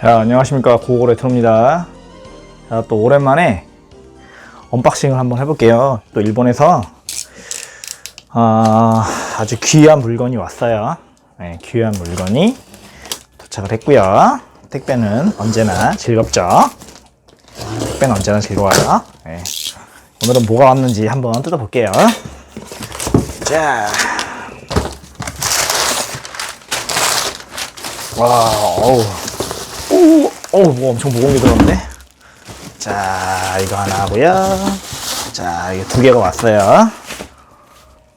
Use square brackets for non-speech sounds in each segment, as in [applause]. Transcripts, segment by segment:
자, 안녕하십니까. 고고 레트로입니다. 자, 또 오랜만에 언박싱을 한번 해볼게요. 또 일본에서 아, 아주 귀한 물건이 왔어요. 네, 귀한 물건이 도착을 했고요. 택배는 언제나 즐겁죠. 택배는 언제나 즐거워요. 네. 오늘은 뭐가 왔는지 한번 뜯어볼게요. 자, 와, 어우. 오, 어우, 뭐 엄청 무거운 게 들었는데. 자, 이거 하나 하고요. 자, 이게 두 개가 왔어요.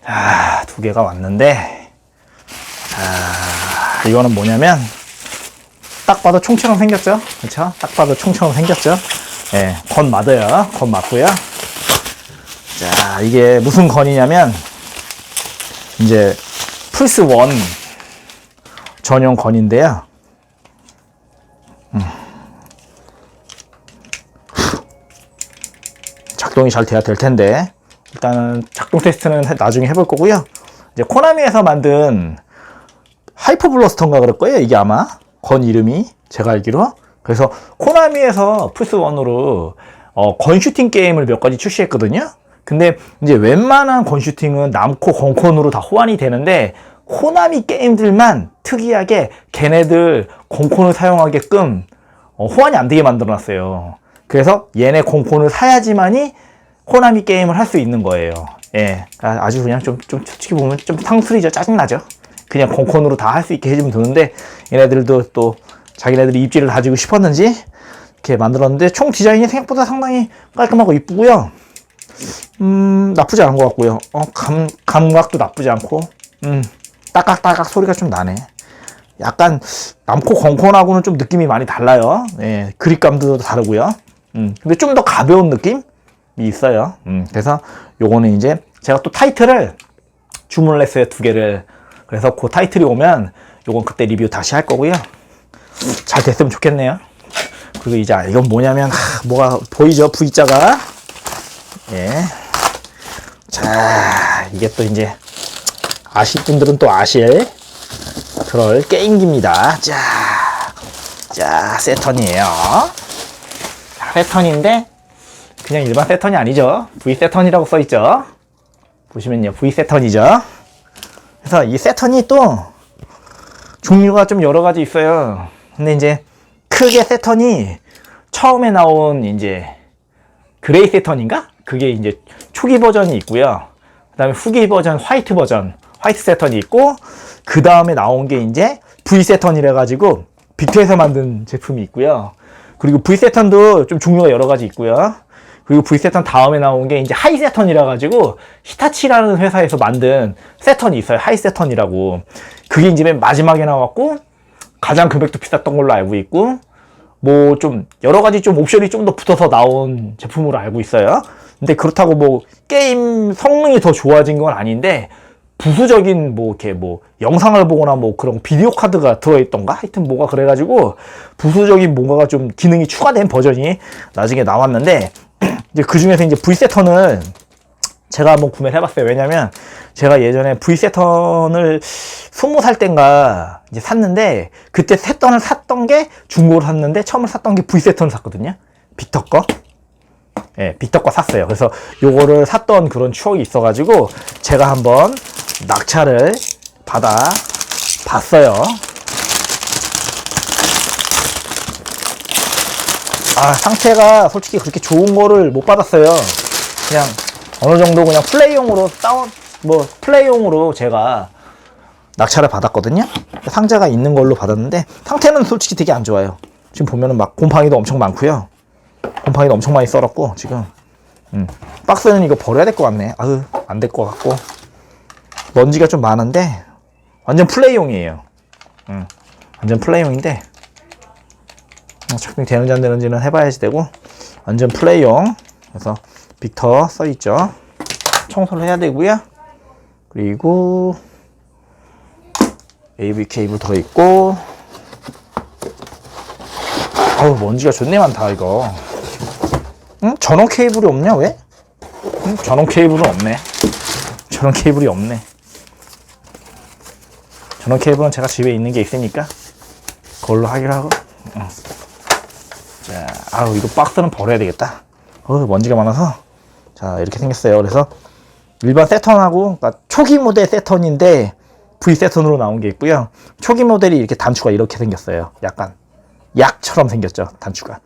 자, 두 개가 왔는데. 자, 이거는 뭐냐면, 딱 봐도 총처럼 생겼죠? 그쵸? 딱 봐도 총처럼 생겼죠? 예, 건 맞아요. 건 맞고요. 자, 이게 무슨 건이냐면, 이제, 플스 원 전용 건인데요. 작동이 잘 돼야 될 텐데 일단은 작동 테스트는 해- 나중에 해볼 거고요. 이제 코나미에서 만든 하이퍼 블러스터인가 그럴 거예요. 이게 아마 건 이름이 제가 알기로. 그래서 코나미에서 플스 1으로 어, 건 슈팅 게임을 몇 가지 출시했거든요. 근데 이제 웬만한 건 슈팅은 남코 건콘으로 다 호환이 되는데 코나미 게임들만 특이하게 걔네들 건콘을 사용하게끔 어, 호환이 안 되게 만들어놨어요. 그래서 얘네 공콘을 사야지만이 코나미 게임을 할 수 있는 거예요. 예, 아, 아주 그냥 좀, 좀 솔직히 보면 좀 상술이죠. 짜증나죠. 그냥 공콘으로 다 할 수 있게 해주면 되는데 얘네들도 또 자기네들이 입지를 다지고 싶었는지 이렇게 만들었는데 총 디자인이 생각보다 상당히 깔끔하고 이쁘고요. 음, 나쁘지 않은 것 같고요. 어, 감, 감각도 나쁘지 않고, 음, 따깍따깍 소리가 좀 나네. 약간 남코 건콘하고는 좀 느낌이 많이 달라요. 예, 그립감도 다르고요. 음, 근데 좀 더 가벼운 느낌이 있어요. 음, 그래서 요거는 이제 제가 또 타이틀을 주문을 했어요. 두 개를. 그래서 그 타이틀이 오면 요건 그때 리뷰 다시 할 거고요. 잘 됐으면 좋겠네요. 그리고 이제 이건 뭐냐면 하, 뭐가 보이죠? V자가 예. 자, 이게 또 이제 아실 분들은 또 아실 그럴 게임기입니다. 자, 자, 세턴이에요. 자, 세턴인데, 그냥 일반 세턴이 아니죠. V 세턴이라고 써 있죠. 보시면요, V 세턴이죠. 그래서 이 세턴이 또 종류가 좀 여러 가지 있어요. 근데 이제 크게 세턴이 처음에 나온 이제 그레이 세턴인가? 그게 이제 초기 버전이 있고요. 그 다음에 후기 버전, 화이트 버전, 화이트 세턴이 있고, 그 다음에 나온 게 이제 V 세턴이라 가지고 빅트에서 만든 제품이 있고요. 그리고 V 세턴도 좀 종류가 여러 가지 있고요. 그리고 V 세턴 다음에 나온 게 이제 하이 세턴이라 가지고 히타치라는 회사에서 만든 세턴이 있어요. 하이 세턴이라고. 그게 이제 맨 마지막에 나왔고, 가장 금액도 비쌌던 걸로 알고 있고, 뭐 좀 여러 가지 좀 옵션이 좀 더 붙어서 나온 제품으로 알고 있어요. 근데 그렇다고 뭐 게임 성능이 더 좋아진 건 아닌데 부수적인 뭐 이렇게 뭐 영상을 보거나 뭐 그런 비디오 카드가 들어있던가 하여튼 뭐가 그래가지고 부수적인 뭔가가 좀 기능이 추가된 버전이 나중에 나왔는데 [clears throat] 이제 그 중에서 이제 V 세턴을 제가 한번 구매를 해봤어요. 왜냐면 제가 예전에 V 세턴을 스무 살 땐가 이제 샀는데 그때 세턴을 샀던 게 중고로 샀는데 처음에 샀던 게 V 세턴을 샀거든요. 빅터 거. 예, 빅터 거 샀어요. 그래서 요거를 샀던 그런 추억이 있어가지고 제가 한번 낙찰을 받아 봤어요. 아, 상태가 솔직히 그렇게 좋은 거를 못 받았어요. 그냥 어느 정도 그냥 플레이용으로 다운, 뭐, 플레이용으로 제가 낙찰을 받았거든요. 상자가 있는 걸로 받았는데, 상태는 솔직히 되게 안 좋아요. 지금 보면은 막 곰팡이도 엄청 많고요. 곰팡이도 엄청 많이 썰었고, 지금. 음, 박스는 이거 버려야 될 것 같네. 아유, 안 될 것 같고. 먼지가 좀 많은데, 완전 플레이용이에요. 음, 완전 플레이용인데, 어, 착용이 되는지 안 되는지는 해봐야지 되고 완전 플레이용 그래서 빅터 써 있죠 청소를 해야 되고요 그리고 AV 케이블 들어있고 어우 먼지가 존내 많다 이거 응? 전원 케이블이 없냐 왜? 응? 전원 케이블은 없네 전원 케이블이 없네 전원 케이블은 제가 집에 있는 게 있으니까 그걸로 하기로 하고 어. 자, 아우 이거 박스는 버려야 되겠다. 어, 먼지가 많아서. 자, 이렇게 생겼어요. 그래서 일반 세턴하고 그러니까 초기 모델 세턴인데 V 세턴으로 나온 게 있고요. 초기 모델이 이렇게 단추가 이렇게 생겼어요. 약간 약처럼 생겼죠. 단추가.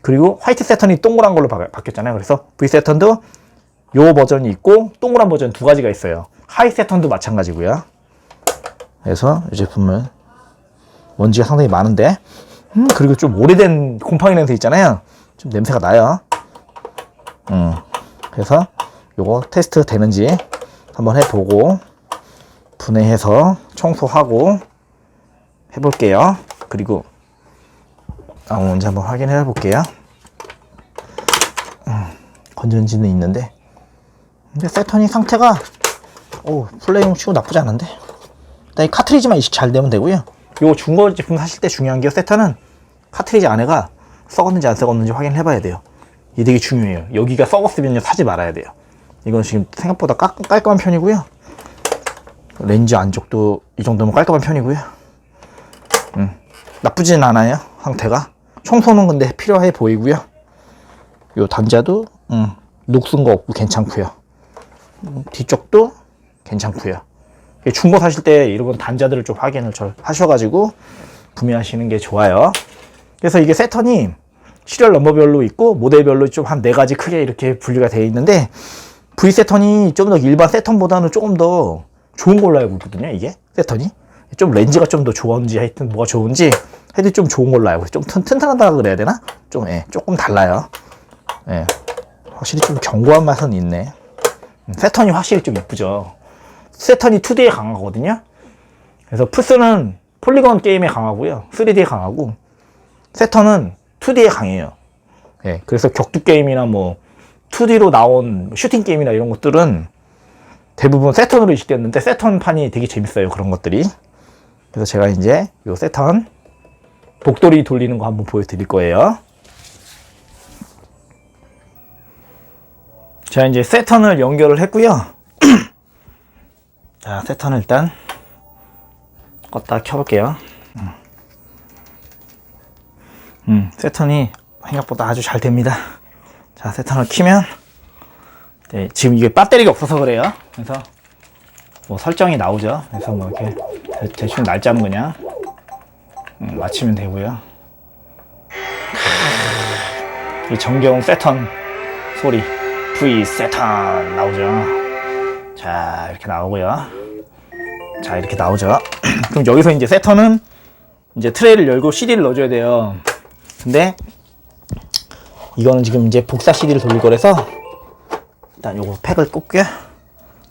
그리고 화이트 세턴이 동그란 걸로 바, 바뀌었잖아요. 그래서 V 세턴도 요 버전이 있고 동그란 버전 두 가지가 있어요. 하이 세턴도 마찬가지고요. 그래서 이 제품은 먼지가 상당히 많은데 음, 그리고 좀 오래된 곰팡이 냄새 있잖아요. 좀 냄새가 나요. 음, 그래서 요거 테스트 되는지 한번 해보고 분해해서 청소하고 해볼게요. 그리고 아, 먼저 한번 확인해 볼게요. 음, 건전지는 있는데 근데 세턴이 상태가 오 플레이용 치고 나쁘지 않은데 일단 이 카트리지만 이식 잘 되면 되고요. 요 중고 제품 사실 때 중요한 게 세턴은 카트리지 안에가 썩었는지 안 썩었는지 확인해 봐야 돼요. 이게 되게 중요해요. 여기가 썩었으면 사지 말아야 돼요. 이건 지금 생각보다 깔, 깔끔한 편이고요. 렌즈 안쪽도 이 정도면 깔끔한 편이고요. 음, 나쁘진 않아요. 상태가. 청소는 근데 필요해 보이고요. 요 단자도 음, 녹슨 거 없고 괜찮고요. 음, 뒤쪽도 괜찮고요. 이게 중고 사실 때 이런 건 단자들을 좀 확인을 잘 하셔가지고 구매하시는 게 좋아요. 그래서 이게 세턴이 시리얼 넘버별로 있고 모델별로 좀 한 네 가지 크게 이렇게 분류가 되어 있는데 V 세턴이 좀 더 일반 세턴보다는 조금 더 좋은 걸로 알고 있거든요. 이게 세턴이 좀 렌즈가 좀 더 좋은지 하여튼 뭐가 좋은지 헤드 좀 좋은 걸로 알고. 좀 튼, 튼튼하다 그래야 되나? 좀 예, 조금 달라요. 예, 확실히 좀 견고한 맛은 있네. 음, 세턴이 확실히 좀 이쁘죠. 세턴이 2D에 강하거든요. 그래서 플스는 폴리건 게임에 강하고요. 3D에 강하고 세턴은 2D에 강해요. 예, 그래서 격투 게임이나 뭐 2D로 나온 슈팅 게임이나 이런 것들은 대부분 세턴으로 이식됐는데 세턴판이 되게 재밌어요. 그런 것들이. 그래서 제가 이제 요 세턴 복돌이 돌리는 거 한번 보여드릴 거예요. 자, 이제 세턴을 연결을 했고요. [clears throat] 자, 세턴을 일단 껐다 켜볼게요. 음. 음, 세턴이 생각보다 아주 잘 됩니다. 자, 세턴을 키면 네, 지금 이게 배터리가 없어서 그래요. 그래서 뭐 설정이 나오죠. 그래서 뭐 이렇게 대- 대충 날짜는 그냥 음, 맞추면 되고요. 이 정겨운 세턴 소리 V 세턴 나오죠. 자 이렇게 나오고요. 자 이렇게 나오죠. [clears throat] 그럼 여기서 이제 세턴은 이제 트레이를 열고 CD를 넣어줘야 돼요. 근데 이거는 지금 이제 복사 CD를 돌릴 거라서 일단 요거 팩을 꽂고요.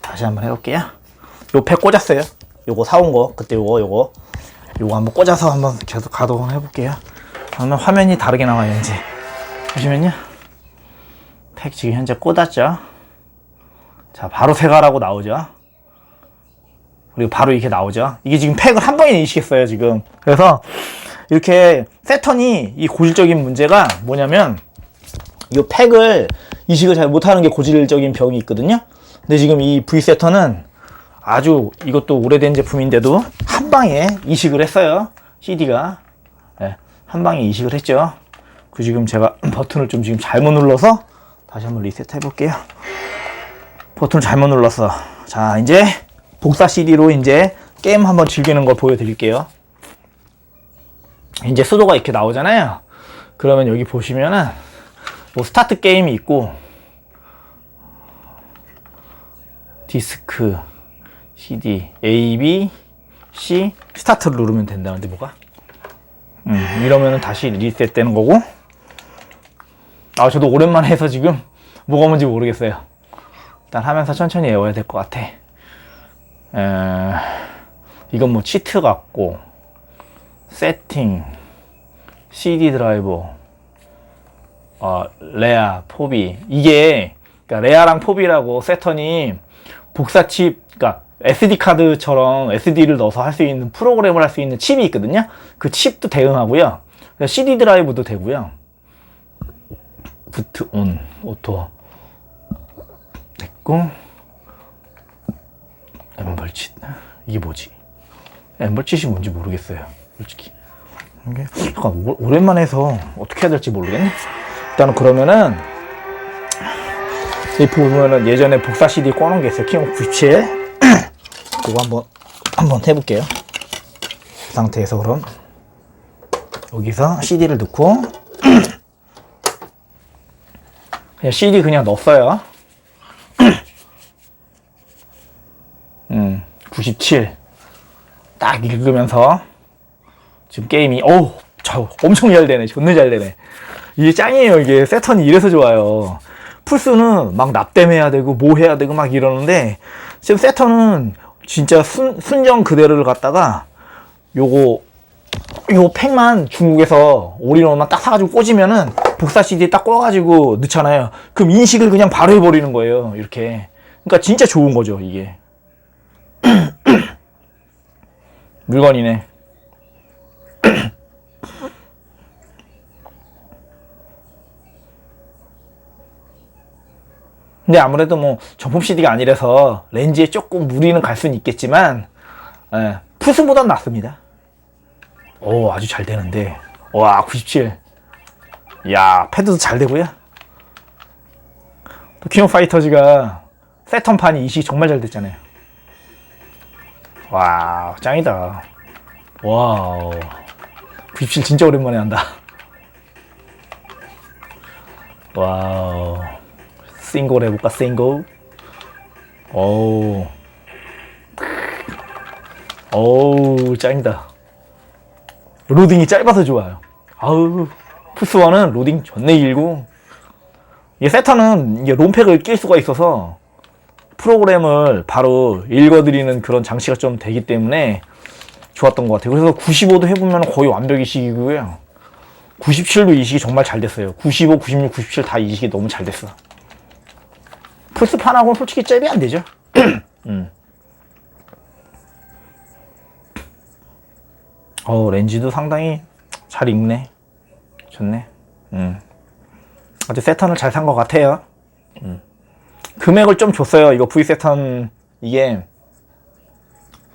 다시 한번 해볼게요. 요 팩 꽂았어요. 요거 사온 거 그때 요거 요거 요거 한번 꽂아서 한번 계속 가동을 해볼게요. 그러면 화면이 다르게 나와요 이제 보시면요. 팩 지금 현재 꽂았죠. 자 바로 세가라고 나오죠. 그리고 바로 이렇게 나오죠. 이게 지금 팩을 한 번에 이식했어요 지금. 그래서 이렇게 세턴이 이 고질적인 문제가 뭐냐면 이 팩을 이식을 잘 못하는 게 고질적인 병이 있거든요. 근데 지금 이 V 세터는 아주 이것도 오래된 제품인데도 한 방에 이식을 했어요. CD가 한 방에 이식을 했죠. 그 지금 제가 [clears throat] 버튼을 좀 지금 잘못 눌러서 다시 한번 리셋 해 볼게요. 버튼을 잘못 눌렀어. 자 이제 복사 CD로 이제 게임 한번 즐기는 걸 보여드릴게요. 이제 수도가 이렇게 나오잖아요. 그러면 여기 보시면은 뭐 스타트 게임이 있고 디스크 CD A B C 스타트를 누르면 된다는데 뭐가? 음, 이러면은 다시 리셋 되는 거고 아 저도 오랜만에 해서 지금 뭐가 뭔지 모르겠어요 일단 하면서 천천히 외워야 될 것 같아 에, 이건 뭐 치트 같고 세팅 CD 드라이버 어, 레아, 포비. 이게, 그러니까 레아랑 포비라고 세턴이 복사 칩, 그러니까 SD 카드처럼 SD를 넣어서 할 수 있는 프로그램을 할 수 있는 칩이 있거든요. 그 칩도 대응하고요. CD 드라이브도 되고요. 부트 온, 오토. 됐고. 엠벌칫. 이게 뭐지? 엠벌칫이 뭔지 모르겠어요. 솔직히. 이게 약간 오- 오랜만에 해서 어떻게 해야 될지 모르겠네. 일단은 그러면은 이 보면은 예전에 복사 CD 꺼놓은 게 있어요. 킹 97. [clears throat] 그거 한번 한번 해볼게요. 그 상태에서 그럼 여기서 CD를 넣고 [clears throat] 그냥 CD 그냥 넣었어요. 음, 97. 딱 읽으면서 지금 게임이 어우 저 엄청 잘 되네. 존나 잘 되네. 이게 짱이에요. 이게 세턴이 이래서 좋아요. 플스는 막 납땜해야 되고 뭐 해야 되고 막 이러는데 지금 세턴은 진짜 순, 순정 그대로를 갖다가 요거 요 팩만 중국에서 올인원만 딱 사가지고 꽂으면은 복사 CD 딱 꽂아가지고 넣잖아요. 그럼 인식을 그냥 바로 해버리는 거예요. 이렇게. 그러니까 진짜 좋은 거죠 이게 [coughs] 물건이네 [coughs] 근데 아무래도 뭐 정품 CD가 아니라서 렌즈에 조금 무리는 갈 수는 있겠지만 예, 푸스보단 낫습니다. 오 아주 잘 되는데 와 97. 야 패드도 잘 되고요. 또 킹오 파이터즈가 세턴판이 이식이 정말 잘 됐잖아요. 와 짱이다. 와우. 97 진짜 오랜만에 한다. 와우. 싱글 해볼까 싱글? 오우. 오우 짱이다. 로딩이 짧아서 좋아요. 아우 플스1은 로딩 존내 길고 이게 세타는 이게 롬팩을 낄 수가 있어서 프로그램을 바로 읽어드리는 그런 장치가 좀 되기 때문에 좋았던 것 같아요 그래서 95도 해보면 거의 완벽 이식이고요 97도 이식이 정말 잘 됐어요 95, 96, 97 다 이식이 너무 잘 됐어 플스판하고는 솔직히 잽이 안 되죠. [clears throat] 음. 어 렌즈도 상당히 잘 익네. 좋네. 음. 아주 세턴을 잘 산 것 같아요. 음. 금액을 좀 줬어요. 이거 V 세턴 이게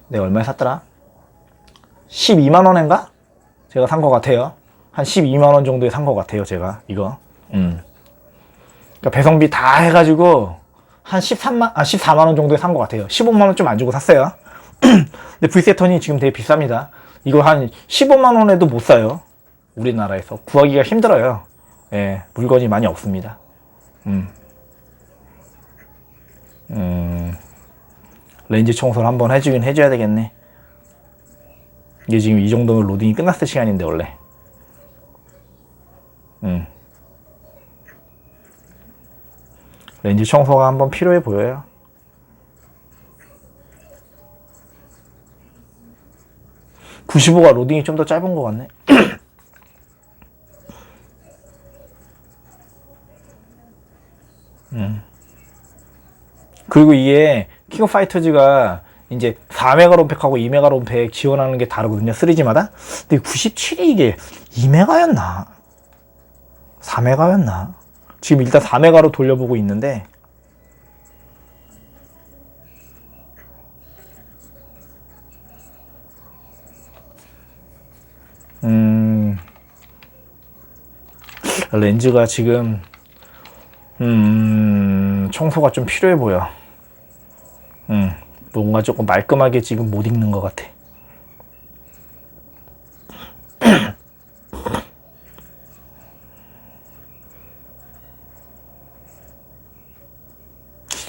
내가 얼마에 샀더라? 12만 원인가? 제가 산 것 같아요. 한 12만 원 정도에 산 것 같아요. 제가 이거. 음. 그러니까 배송비 다 해가지고 한 13만, 아, 14만 원 정도에 산 것 같아요. 15만 원 좀 안 주고 샀어요. [clears throat] 근데 V세턴이 지금 되게 비쌉니다. 이거 한 15만 원에도 못 사요. 우리나라에서. 구하기가 힘들어요. 예, 물건이 많이 없습니다. 음. 음. 렌즈 청소를 한번 해주긴 해줘야 되겠네. 이게 지금 이 정도면 로딩이 끝났을 시간인데, 원래. 음. 렌즈 청소가 한번 필요해 보여요. (95가) 로딩이 좀 더 짧은 것 같네 [clears throat] 음. 그리고 이게 킹 오브 파이터즈가 이제 4메가 롬팩하고 2메가 롬팩 지원하는 게 다르거든요 3G마다. 근데 97이 이게 2메가였나? 4메가였나? 지금 일단 4메가로 돌려보고 있는데. 음 렌즈가 지금 음 청소가 좀 필요해 보여 음 뭔가 조금 말끔하게 지금 못 읽는 것 같아 [clears throat]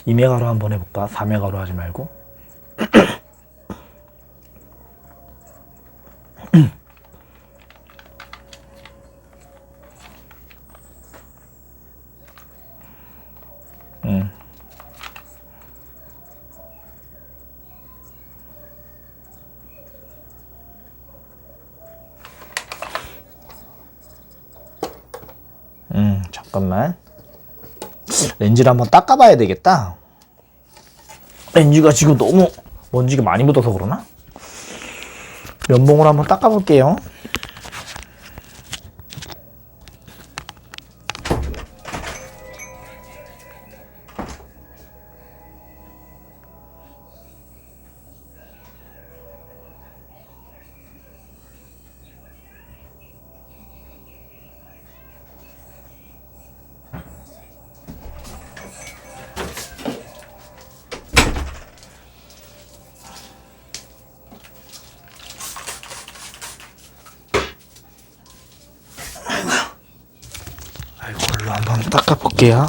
이메가로 한번 해볼까? 4메가로 하지 말고. [clears throat] 음. 잠깐만. 렌즈를 한번 닦아봐야 되겠다. 렌즈가 지금 너무 먼지가 많이 묻어서 그러나? 면봉으로 한번 닦아볼게요. 닦아볼게요.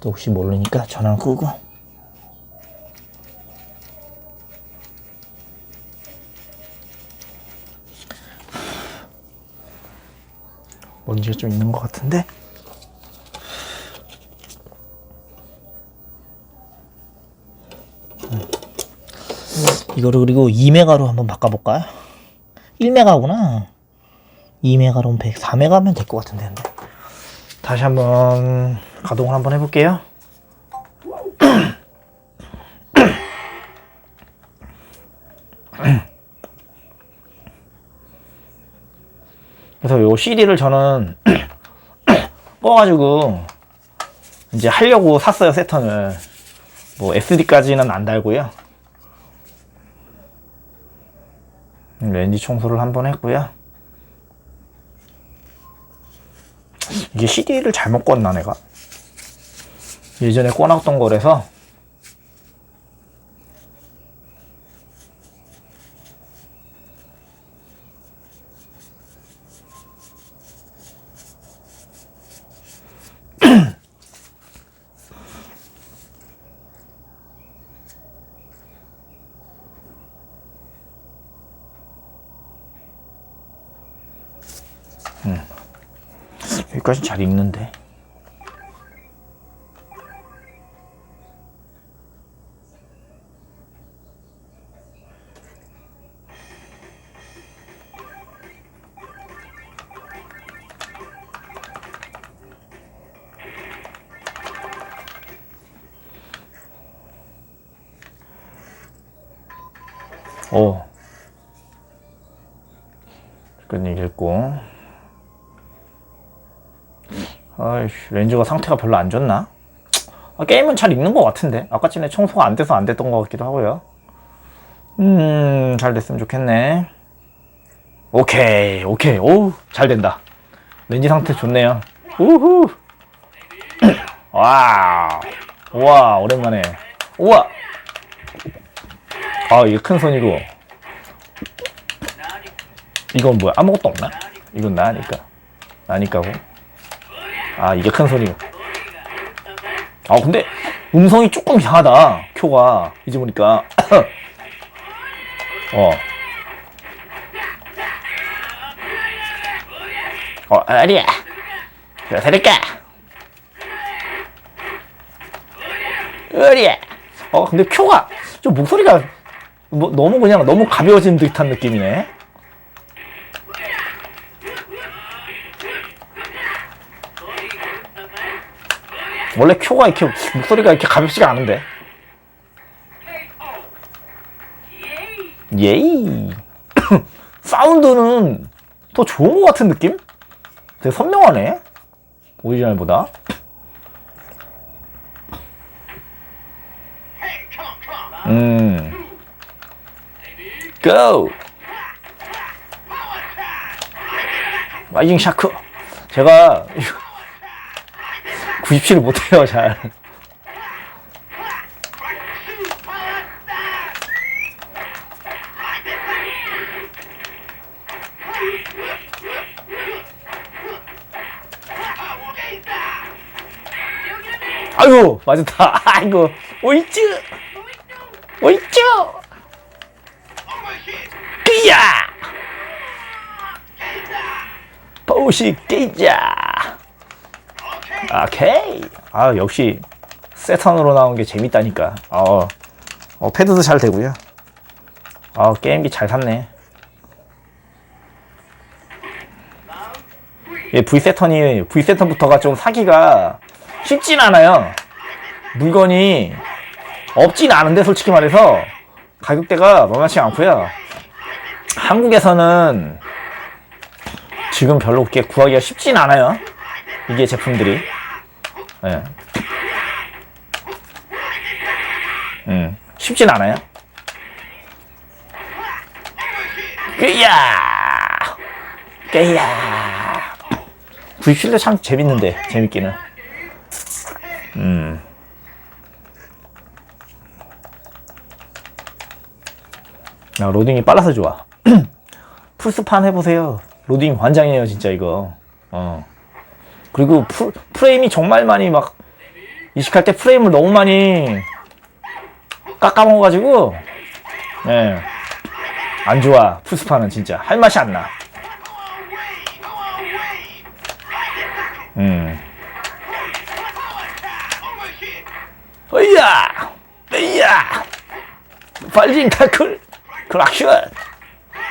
또 혹시 모르니까 전화 끄고. 먼지가 좀 있는 것 같은데? 음. 이거를 그리고 2메가로 한번 바꿔볼까요? 1메가구나. 2메가로 100, 4메가면 될 것 같은데. 다시 한번 가동을 한번 해볼게요. 그래서 요 CD를 저는 [clears throat] 꺼가지고 이제 하려고 샀어요 세턴을 뭐 SD까지는 안 달고요 렌즈 청소를 한번 했고요 이게 CD를 잘못 껐나 내가? 예전에 꺼놨던 거라서 [clears throat] 여기까지 잘 읽는데 렌즈가 상태가 별로 안 좋나? 아, 게임은 잘 읽는 것 같은데. 아까 전에 청소가 안 돼서 안 됐던 것 같기도 하고요. 음, 잘 됐으면 좋겠네. 오케이, 오케이. 오, 잘 된다. 렌즈 상태 좋네요. 우후. [coughs] 와, 우와, 오랜만에. 우와. 아, 이게 큰 손이고. 이건 뭐야? 아무것도 없나? 이건 나니까. 나니까고. 아, 이게 큰 손이고. 아, 근데 음성이 조금 이상하다. 큐가. 이제 보니까. [coughs] 어. 어, 아리야. 살릴까? 으리야. 어, 근데 큐가 좀 목소리가 뭐, 너무 그냥 너무 가벼워진 듯한 느낌이네. 원래 큐가 이렇게 목소리가 이렇게 가볍지가 않은데. 예이. [coughs] 사운드는 더 좋은 것 같은 느낌? 되게 선명하네. 오리지널보다. 음. 고! 라이징 샤크. 제가 97을 못해요, 잘. 아이고, 맞았다. [laughs] 아이고, 오이츠! 오이츠! 끼야! 포시 끼자! 오케이. 아, 역시 세턴으로 나온 게 재밌다니까. 어, 어 패드도 잘 되고요. 아, 게임기 잘 샀네. 예, V세턴이, V세턴부터가 좀 사기가 쉽진 않아요. 물건이 없진 않은데, 솔직히 말해서 가격대가 만만치 않고요. 한국에서는 지금 별로 그렇게 구하기가 쉽진 않아요. 이게 제품들이. 예. 음, 쉽진 않아요. 그야! 그야! 97도 참 재밌는데, 재밌기는. 음. 야, 로딩이 빨라서 좋아. [clears throat] 풀스판 해보세요. 로딩 환장이에요, 진짜 이거. 어. 그리고 프, 프레임이 정말 많이 막 이식할 때 프레임을 너무 많이 깎아먹어가지고, 예. 안 좋아. 푸스파는 진짜. 할 맛이 안 나. 음. 어이야! 어이야! 발진 타클! 크락션!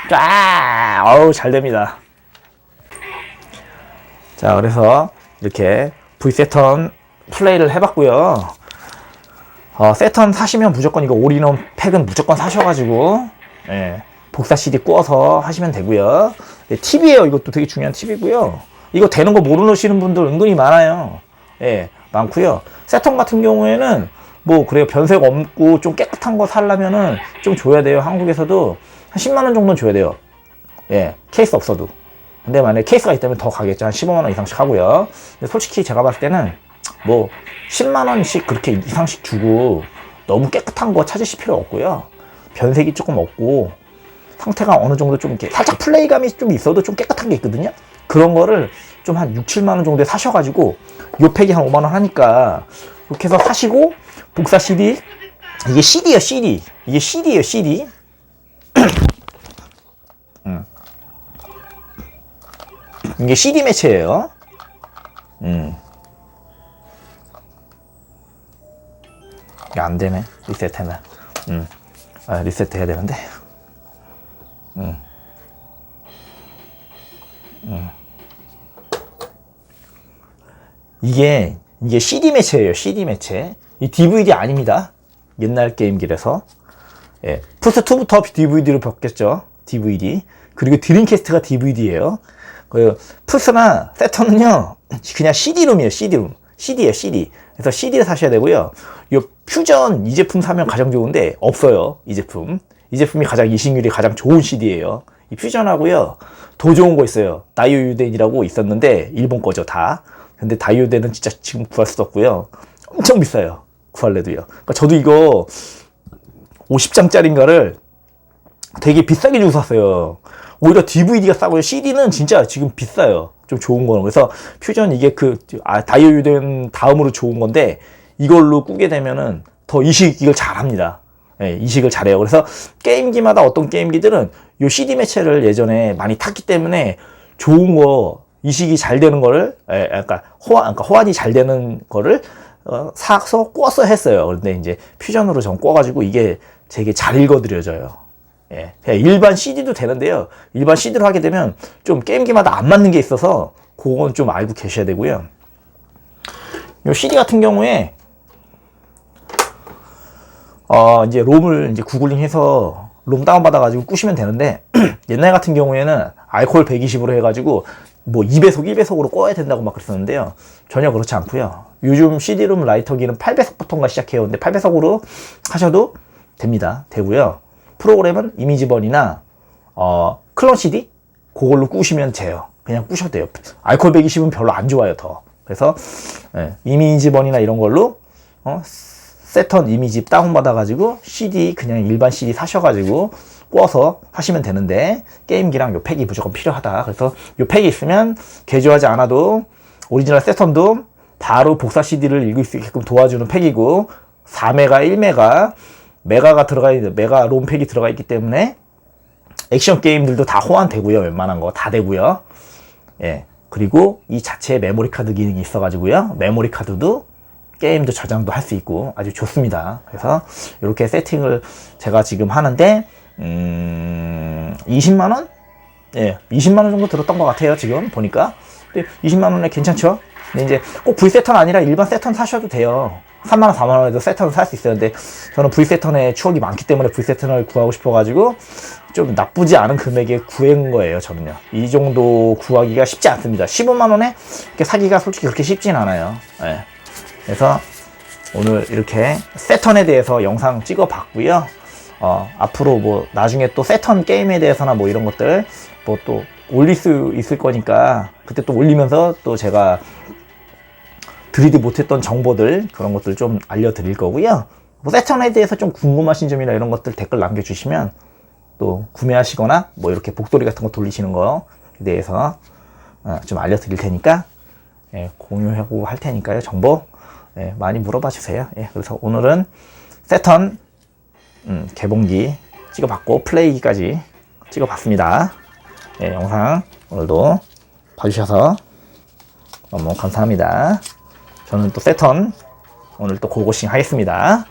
자, 어우, 잘 됩니다. 자, 그래서 이렇게 V세턴 플레이를 해봤고요. 어, 세턴 사시면 무조건 이거 올인원 팩은 무조건 사셔가지고, 예, 복사 CD 구워서 하시면 되고요. 예, 팁이에요. 이것도 되게 중요한 팁이고요. 이거 되는 거 모르시는 분들 은근히 많아요. 예, 많고요. 세턴 같은 경우에는 뭐 그래요. 변색 없고 좀 깨끗한 거 살려면은 좀 줘야 돼요. 한국에서도 한 10만 원 정도는 줘야 돼요. 예, 케이스 없어도. 근데 만약에 케이스가 있다면 더 가겠죠. 한 15만 원 이상씩 하고요. 근데 솔직히 제가 봤을 때는 뭐 10만 원씩 그렇게 이상씩 주고 너무 깨끗한 거 찾으실 필요 없고요. 변색이 조금 없고 상태가 어느 정도 좀 이렇게 살짝 플레이감이 좀 있어도 좀 깨끗한 게 있거든요. 그런 거를 좀 한 6, 7만 원 정도에 사셔가지고 요 팩이 한 5만 원 하니까 이렇게 해서 사시고 복사 CD 이게 CD예요 CD 이게 CD예요 CD [clears throat] 이게 CD 매체예요. 음. 이게 안 되네. 리셋해면. 음. 아, 리셋 해야 되는데. 음. 음. 이게, 이게 CD 매체예요. CD 매체. 이 DVD 아닙니다. 옛날 게임기라서. 예. 플스2부터 DVD로 바뀌었죠. DVD. 그리고 드림캐스트가 DVD예요. 그 플스나 세턴은요 그냥 CD룸이에요 CD룸. CD예요 CD. 그래서 CD를 사셔야 되고요. 요 퓨전 이 제품 사면 가장 좋은데 없어요 이 제품. 이 제품이 가장 이식률이 가장 좋은 CD예요. 이 퓨전하고요 더 좋은 거 있어요. 다이오유덴이라고 있었는데 일본 거죠 다. 근데 다이오유덴은 진짜 지금 구할 수 없고요. 엄청 비싸요 구할래도요. 그러니까 저도 이거 50장짜리인가를 되게 비싸게 주고 샀어요. 오히려 DVD가 싸고요. CD는 진짜 지금 비싸요. 좀 좋은 거는. 그래서 퓨전 이게 그 아, 다이오유된 다음으로 좋은 건데 이걸로 꾸게 되면은 더 이식 이걸 잘합니다. 예, 이식을 잘해요. 그래서 게임기마다 어떤 게임기들은 요 CD 매체를 예전에 많이 탔기 때문에 좋은 거 이식이 잘 되는 거를 예, 그러니까 호환 그러니까 호환이 잘 되는 거를 어, 사서 꿔서 했어요. 그런데 이제 퓨전으로 전 꿔가지고 이게 되게 잘 읽어드려져요. 예, 그냥 일반 CD도 되는데요. 일반 CD로 하게 되면 좀 게임기마다 안 맞는 게 있어서 그건 좀 알고 계셔야 되고요. 요 CD 같은 경우에 어 이제 롬을 이제 구글링해서 롬 다운받아가지고 꾸시면 되는데 [clears throat] 옛날 같은 경우에는 알코올 120으로 해가지고 뭐 2배속, 1배속으로 꺼야 된다고 막 그랬었는데요. 전혀 그렇지 않고요. 요즘 CD롬 라이터기는 8배속부터인가 시작해요. 근데 8배속으로 하셔도 됩니다. 되고요. 프로그램은 이미지번이나 어, 클론 CD 그걸로 꾸시면 돼요. 그냥 꾸셔도 돼요. 알코올 120은 별로 안 좋아요 더. 그래서 예, 이미지번이나 이런 걸로 어, 세턴 이미지 다운 받아가지고 CD 그냥 일반 CD 사셔가지고 꿔서 하시면 되는데 게임기랑 요 팩이 무조건 필요하다. 그래서 요 팩이 있으면 개조하지 않아도 오리지널 세턴도 바로 복사 CD를 읽을 수 있게끔 도와주는 팩이고 4메가, 1메가 메가가 들어가 있는 메가 롬팩이 들어가 있기 때문에 액션 게임들도 다 호환되고요. 웬만한 거 다 되고요. 예. 그리고 이 자체에 메모리 카드 기능이 있어가지고요. 메모리 카드도 게임도 저장도 할 수 있고 아주 좋습니다. 그래서 이렇게 세팅을 제가 지금 하는데 음, 20만 원? 예, 20만 원 정도 들었던 것 같아요. 지금 보니까. 근데 20만 원에 괜찮죠? 근데 이제 꼭 V 세턴 아니라 일반 세턴 사셔도 돼요. 3만원, 4만원에도 세턴을 살 수 있었는데, 저는 V세턴에 추억이 많기 때문에 V세턴을 구하고 싶어가지고, 좀 나쁘지 않은 금액에 구한 거예요, 저는요. 이 정도 구하기가 쉽지 않습니다. 15만원에 이렇게 사기가 솔직히 그렇게 쉽진 않아요. 예. 그래서 오늘 이렇게 세턴에 대해서 영상 찍어 봤고요. 어, 앞으로 뭐 나중에 또 세턴 게임에 대해서나 뭐 이런 것들 뭐 또 올릴 수 있을 거니까 그때 또 올리면서 또 제가 드리지 못했던 정보들 그런 것들 좀 알려드릴 거고요. 뭐 세턴에 대해서 좀 궁금하신 점이나 이런 것들 댓글 남겨주시면 또 구매하시거나 뭐 이렇게 복돌이 같은 거 돌리시는 거 대해서 어, 좀 알려드릴 테니까 예, 공유하고 할 테니까요. 정보 예, 많이 물어봐 주세요. 예, 그래서 오늘은 세턴 음, 개봉기 찍어봤고 플레이기까지 찍어봤습니다. 예, 영상 오늘도 봐주셔서 너무 감사합니다. 저는 또 세턴 오늘 또 고고싱 하겠습니다.